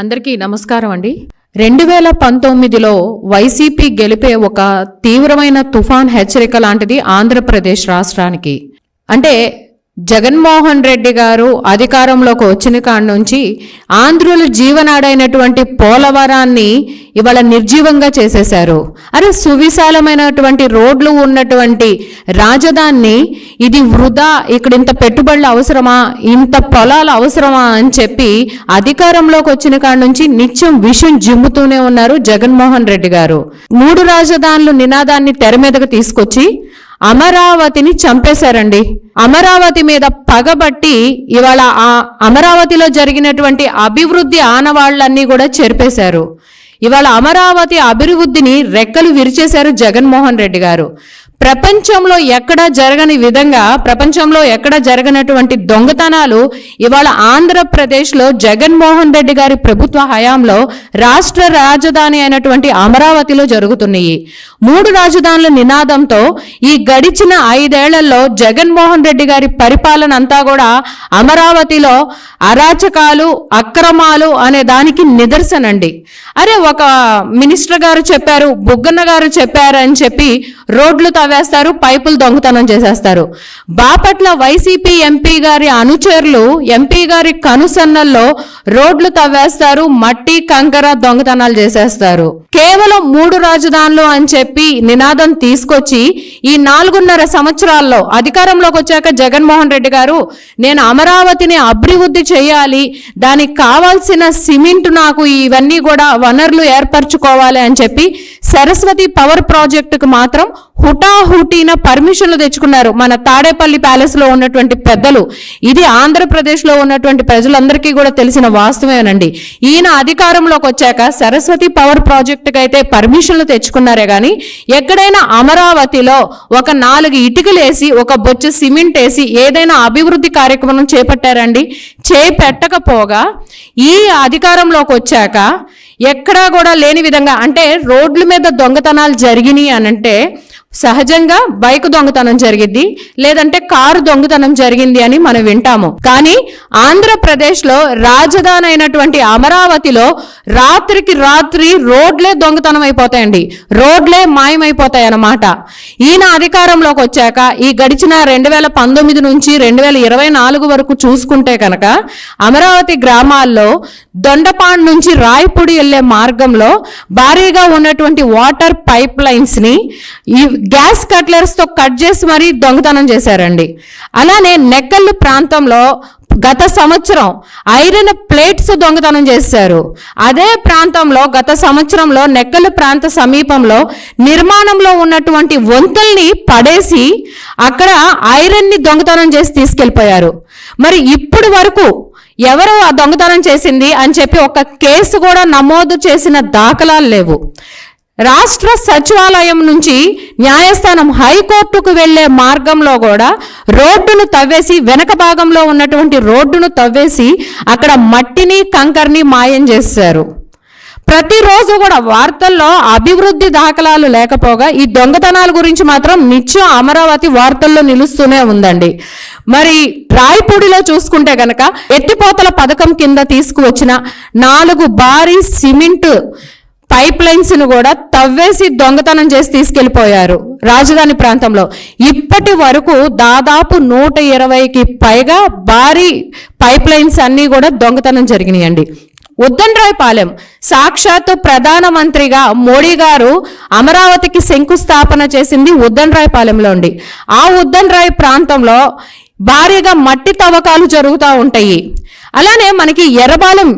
అందరికీ నమస్కారం అండి. రెండు వేల పంతొమ్మిదిలో వైసీపీ గెలిపే ఒక తీవ్రమైన తుఫాన్ హెచ్చరిక లాంటిది ఆంధ్రప్రదేశ్ రాష్ట్రానికి. అంటే జగన్మోహన్ రెడ్డి గారు అధికారంలోకి వచ్చిన కాడ నుంచి ఆంధ్రుల జీవనాడైనటువంటి పోలవరాన్ని ఇవాళ నిర్జీవంగా చేసేశారు. అరే సువిశాలమైనటువంటి రోడ్లు ఉన్నటువంటి రాజధాని ఇది వృధా ఇక్కడ ఇంత పెట్టుబడులు అవసరమా ఇంత పొలాలు అవసరమా అని చెప్పి అధికారంలోకి వచ్చిన కాడ నుంచి నిత్యం విషయం జిమ్ముతూనే ఉన్నారు జగన్మోహన్ రెడ్డి గారు. మూడు రాజధానులు నినాదాన్ని తెర మీదకు తీసుకొచ్చి అమరావతిని చంపేశారండి. అమరావతి మీద పగబట్టి ఇవాళ ఆ అమరావతిలో జరిగినటువంటి అభివృద్ధి ఆనవాళ్ళన్నీ కూడా చెరిపేశారు. ఇవాళ అమరావతి అభివృద్ధిని రెక్కలు విరిచేశారు జగన్మోహన్ రెడ్డి గారు. ప్రపంచంలో ఎక్కడ జరగని విధంగా ప్రపంచంలో ఎక్కడ జరగనటువంటి దొంగతనాలు ఇవాళ ఆంధ్రప్రదేశ్లో జగన్మోహన్ రెడ్డి గారి ప్రభుత్వ హయాంలో రాష్ట్ర రాజధాని అయినటువంటి అమరావతిలో జరుగుతున్నాయి. మూడు రాజధానుల నినాదంతో ఈ గడిచిన ఐదేళ్ళలో జగన్మోహన్ రెడ్డి గారి పరిపాలన అంతా కూడా అమరావతిలో అరాచకాలు అక్రమాలు అనే దానికి నిదర్శనండి. అరే ఒక మినిస్టర్ గారు చెప్పారు బుగ్గన్న గారు చెప్పారు అని చెప్పి రోడ్లు చేస్తారు పైపులు దొంగతనం చేసేస్తారు. బాపట్ల వైసీపీ ఎంపీ గారి అనుచరులు ఎంపీ గారి కనుసన్నల్లో రోడ్లు తవ్వేస్తారు మట్టి కంకర దొంగతనాలు చేసేస్తారు. కేవలం మూడు రాజధానులు అని చెప్పి నినాదం తీసుకొచ్చి ఈ నాలుగున్నర సంవత్సరాల్లో అధికారంలోకి వచ్చాక జగన్మోహన్ రెడ్డి గారు నేను అమరావతిని అభివృద్ధి చేయాలి దానికి కావాల్సిన సిమెంట్ నాకు ఇవన్నీ కూడా వనరులు ఏర్పరచుకోవాలి అని చెప్పి సరస్వతి పవర్ ప్రాజెక్టుకు మాత్రం హుటాహుటీన పర్మిషన్లు తెచ్చుకున్నారు మన తాడేపల్లి ప్యాలెస్లో ఉన్నటువంటి పెద్దలు. ఇది ఆంధ్రప్రదేశ్లో ఉన్నటువంటి ప్రజలందరికీ కూడా తెలిసిన వాస్తవేనండి. ఈయన అధికారంలోకి వచ్చాక సరస్వతి పవర్ ప్రాజెక్ట్ ప్రాజెక్టుకి అయితే పర్మిషన్లు తెచ్చుకున్నారే కానీ ఎక్కడైనా అమరావతిలో ఒక నాలుగు ఇటుకలు వేసి ఒక బొచ్చ సిమెంట్ వేసి ఏదైనా అభివృద్ధి కార్యక్రమం చేపట్టారండి? చేపెట్టకపోగా ఈ అధికారంలోకి వచ్చాక ఎక్కడా కూడా లేని విధంగా అంటే రోడ్ల మీద దొంగతనాలు జరిగినాయి అనంటే సహజంగా బైక్ దొంగతనం జరిగింది లేదంటే కారు దొంగతనం జరిగింది అని మనం వింటాము. కానీ ఆంధ్రప్రదేశ్లో రాజధాని అయినటువంటి అమరావతిలో రాత్రికి రాత్రి రోడ్లే దొంగతనం అయిపోతాయండి. రోడ్లే మాయమైపోతాయి అన్నమాట ఈయన అధికారంలోకి వచ్చాక ఈ గడిచిన రెండు వేల పంతొమ్మిది నుంచి రెండు వేల ఇరవై నాలుగు వరకు చూసుకుంటే కనుక అమరావతి గ్రామాల్లో దొండపాండ్ నుంచి రాయపూడి వెళ్ళే మార్గంలో భారీగా ఉన్నటువంటి వాటర్ పైప్ లైన్స్ని ఈ గ్యాస్ కట్లర్స్తో కట్ చేసి మరీ దొంగతనం చేశారండి. అలానే నెక్కల్లు ప్రాంతంలో గత సంవత్సరం ఐరన్ ప్లేట్స్ దొంగతనం చేశారు. అదే ప్రాంతంలో గత సంవత్సరంలో నెక్కలు ప్రాంత సమీపంలో నిర్మాణంలో ఉన్నటువంటి వంతుల్ని పడేసి అక్కడ ఐరన్ని దొంగతనం చేసి తీసుకెళ్ళిపోయారు. మరి ఇప్పుడు వరకు ఎవరు ఆ దొంగతనం చేసింది అని చెప్పి ఒక కేసు కూడా నమోదు చేసిన దాఖలాలు లేవు. రాష్ట్ర సచివాలయం నుంచి న్యాయస్థానం హైకోర్టుకు వెళ్ళే మార్గంలో కూడా రోడ్డును తవ్వేసి వెనక భాగంలో ఉన్నటువంటి రోడ్డును తవ్వేసి అక్కడ మట్టిని కంకర్ని మాయం చేశారు. ప్రతిరోజు కూడా వార్తల్లో అభివృద్ధి దాఖలాలు లేకపోగా ఈ దొంగతనాల గురించి మాత్రం నిత్యం అమరావతి వార్తల్లో నిలుస్తూనే ఉందండి. మరి రాయపూడిలో చూసుకుంటే గనక ఎత్తిపోతల పథకం కింద తీసుకువచ్చిన నాలుగు భారీ సిమెంట్ పైప్ లైన్స్ను కూడా తవ్వేసి దొంగతనం చేసి తీసుకెళ్ళిపోయారు రాజధాని ప్రాంతంలో. ఇప్పటి వరకు దాదాపు నూట ఇరవైకి పైగా భారీ పైప్ లైన్స్ అన్నీ కూడా దొంగతనం జరిగినాయండి. ఉద్దండ్రాయపాలెం సాక్షాత్తు ప్రధానమంత్రిగా మోడీ గారు అమరావతికి శంకుస్థాపన చేసింది ఉద్దండ్రాయపాలెంలో ఉండి ఆ ఉద్దండ్రాయ్ ప్రాంతంలో భారీగా మట్టి తవ్వకాలు జరుగుతూ ఉంటాయి. అలానే మనకి ఎర్రబాలెం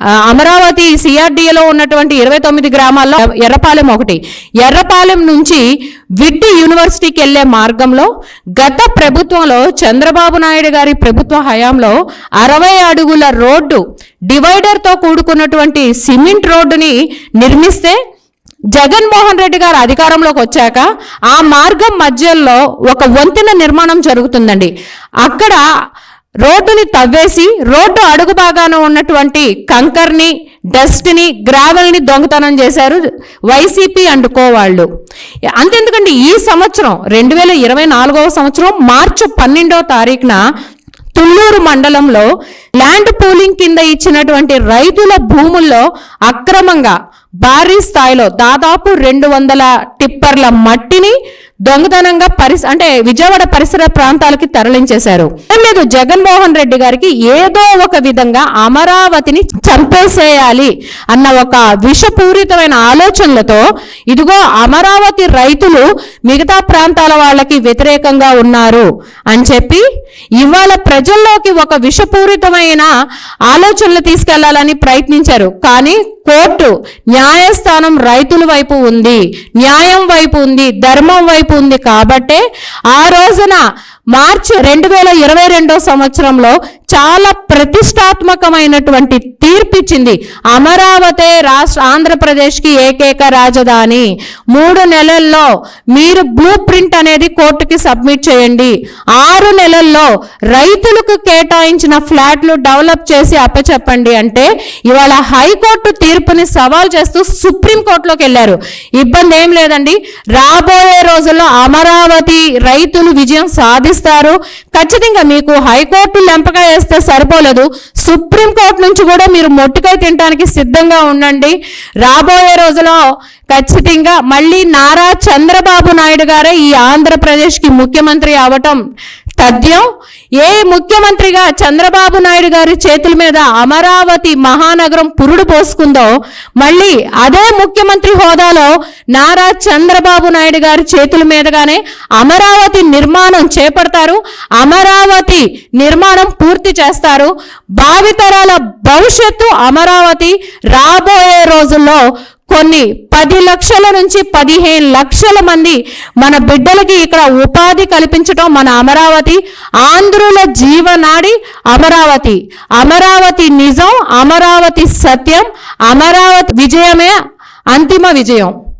అమరావతి సిఆర్డిఏలో ఉన్నటువంటి ఇరవై తొమ్మిది గ్రామాల్లో ఎర్రపాలెం ఒకటి. ఎర్రపాలెం నుంచి విడ్డి యూనివర్సిటీకి వెళ్ళే మార్గంలో గత ప్రభుత్వంలో చంద్రబాబు నాయుడు గారి ప్రభుత్వ హయాంలో అరవై అడుగుల రోడ్డు డివైడర్తో కూడుకున్నటువంటి సిమెంట్ రోడ్డుని నిర్మిస్తే జగన్మోహన్ రెడ్డి గారు అధికారంలోకి వచ్చాక ఆ మార్గం మధ్యలో ఒక వంతెన నిర్మాణం జరుగుతుందండి. అక్కడ రోడ్డుని తవ్వేసి రోడ్డు అడుగు భాగాన ఉన్నటువంటి కంకర్ని డస్ట్ని గ్రావెల్ని దొంగతనం చేశారు వైసీపీ అండ్ కో వాళ్ళు. అంతెందుకండి ఈ సంవత్సరం రెండు వేల ఇరవై నాలుగవ సంవత్సరం మార్చి పన్నెండవ తారీఖున తుళ్ళూరు మండలంలో ల్యాండ్ పూలింగ్ కింద ఇచ్చినటువంటి రైతుల భూముల్లో అక్రమంగా భారీ స్థాయిలో దాదాపు రెండు వందల టిప్పర్ల మట్టిని దొంగతనంగా పరిస అంటే విజయవాడ పరిసర ప్రాంతాలకి తరలించేశారు. ఏం లేదు జగన్మోహన్ రెడ్డి గారికి ఏదో ఒక విధంగా అమరావతిని చంపేసేయాలి అన్న ఒక విషపూరితమైన ఆలోచనలతో ఇదిగో అమరావతి రైతులు మిగతా ప్రాంతాల వాళ్ళకి వ్యతిరేకంగా ఉన్నారు అని చెప్పి ఇవాళ ప్రజల్లోకి ఒక విషపూరితమైన ఆలోచనలు తీసుకెళ్ళాలని ప్రయత్నించారు. కానీ కోర్టు న్యాయస్థానం రైతుల వైపు ఉంది న్యాయం వైపు ఉంది ధర్మం వైపు ఉంది కాబట్టే ఆ రోజున మార్చి రెండు వేల ఇరవై రెండో సంవత్సరంలో చాలా ప్రతిష్టాత్మకమైనటువంటి తీర్పిచ్చింది అమరావతి రాష్ట్ర ఆంధ్రప్రదేశ్కి ఏకైక రాజధాని. మూడు నెలల్లో మీరు బ్లూ ప్రింట్ అనేది కోర్టుకి సబ్మిట్ చేయండి. ఆరు నెలల్లో రైతులకు కేటాయించిన ఫ్లాట్లు డెవలప్ చేసి అప్పచెప్పండి అంటే ఇవాళ హైకోర్టు తీర్పుని సవాల్ చేస్తూ సుప్రీంకోర్టులోకి వెళ్ళారు. ఇబ్బంది ఏం లేదండి. రాబోయే రోజుల్లో అమరావతి రైతులు విజయం సాధిస్తారు. ఖచ్చితంగా మీకు హైకోర్టు లెంపగా చేస్తే సరిపోలేదు. సుప్రీంకోర్టు నుంచి కూడా మీరు మొట్టికాయ తినడానికి సిద్ధంగా ఉండండి. రాబోయే రోజులో ఖచ్చితంగా మళ్ళీ నారా చంద్రబాబు నాయుడు గారే ఈ ఆంధ్రప్రదేశ్కి ముఖ్యమంత్రి అవటం సద్యం ఏ ముఖ్యమంత్రిగా చంద్రబాబు నాయుడు గారి చేతుల మీద అమరావతి మహానగరం పురుడు పోసుకుందో మళ్ళీ అదే ముఖ్యమంత్రి హోదాలో నారా చంద్రబాబు నాయుడు గారి చేతుల మీదగానే అమరావతి నిర్మాణం చేపడతారు అమరావతి నిర్మాణం పూర్తి చేస్తారు. భావితరాల భవిష్యత్తు అమరావతి రాబోయే రోజుల్లో కొన్ని పది లక్షల నుంచి పదిహేను లక్షల మంది మన బిడ్డలకి ఇక్కడ ఉపాధి కల్పించడం మన అమరావతి ఆంధ్రుల జీవనాడి అమరావతి. అమరావతి నిజం అమరావతి సత్యం అమరావతి విజయమే అంతిమ విజయం.